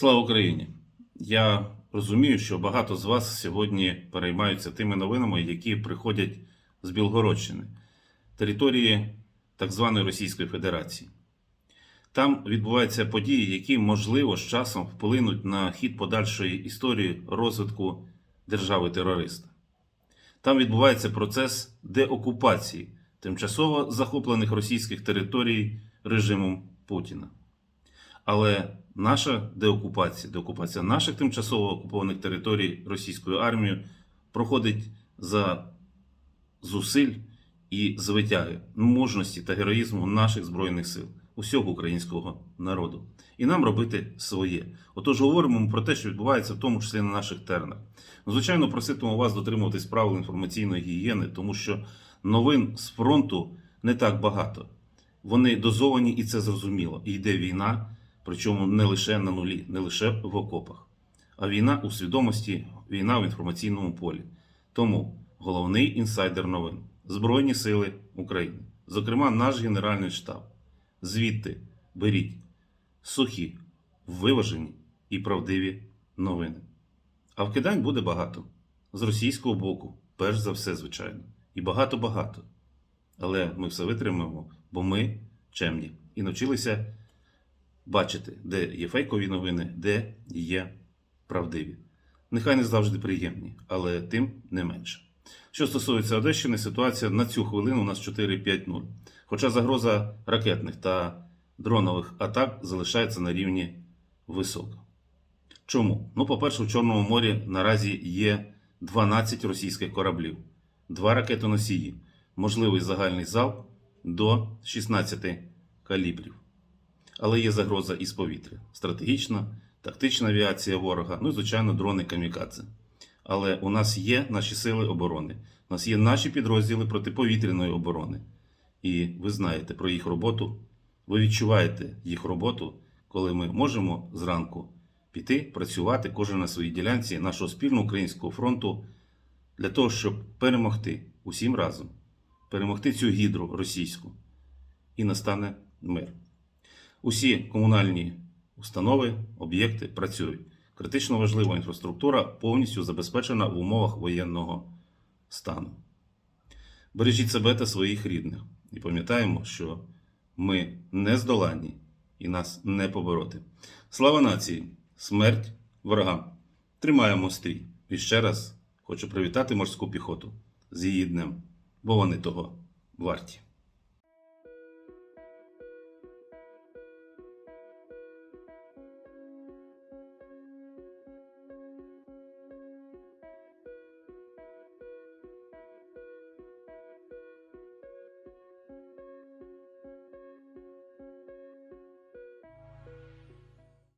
Слава Україні! Я розумію, що багато з вас сьогодні переймаються тими новинами, які приходять з Білгородщини, території так званої Російської Федерації. Там відбуваються події, які, можливо, з часом вплинуть на хід подальшої історії розвитку держави-терориста. Там відбувається процес деокупації тимчасово захоплених російських територій режимом Путіна. Але наша деокупація, деокупація наших тимчасово окупованих територій російською армією проходить за зусиль і звитяги мужності та героїзму наших збройних сил, усього українського народу. І нам робити своє. Отож, говоримо про те, що відбувається в тому числі на наших теренах. Ну, Звичайно, проситиму вас дотримуватись правил інформаційної гігієни, тому що новин з фронту не так багато. Вони дозовані, і це зрозуміло. І йде війна, причому не лише на нулі, не лише в окопах, а війна у свідомості, війна в інформаційному полі. Тому головний інсайдер новин Збройні Сили України, зокрема, наш Генеральний штаб. Звідти беріть сухі, виважені і правдиві новини. А вкидань буде багато. З російського боку, перш за все, звичайно. І багато-багато. Але ми все витримаємо, бо ми чемні і навчилися бачити, де є фейкові новини, де є правдиві. Нехай не завжди приємні, але тим не менше. Що стосується Одещини, ситуація на цю хвилину у нас 4-5-0. Хоча загроза ракетних та дронових атак залишається на рівні висока. Чому? Ну, по-перше, в Чорному морі наразі є 12 російських кораблів, два ракетоносії, можливий загальний залп до 16 калібрів. Але є загроза із повітря: стратегічна, тактична авіація ворога, ну і, звичайно, дрони камікадзе. Але у нас є наші сили оборони, у нас є наші підрозділи протиповітряної оборони. І ви знаєте про їх роботу. Ви відчуваєте їх роботу, коли ми можемо зранку піти працювати кожен на своїй ділянці нашого спільного українського фронту для того, щоб перемогти усім разом, перемогти цю гідру російську, і настане мир. Усі комунальні установи, об'єкти працюють. Критично важлива інфраструктура повністю забезпечена в умовах воєнного стану. Бережіть себе та своїх рідних і пам'ятаємо, що ми не здоланні і нас не побороти. Слава нації! Смерть ворогам! Тримаємо стрій! І ще раз хочу привітати морську піхоту з її днем, бо вони того варті.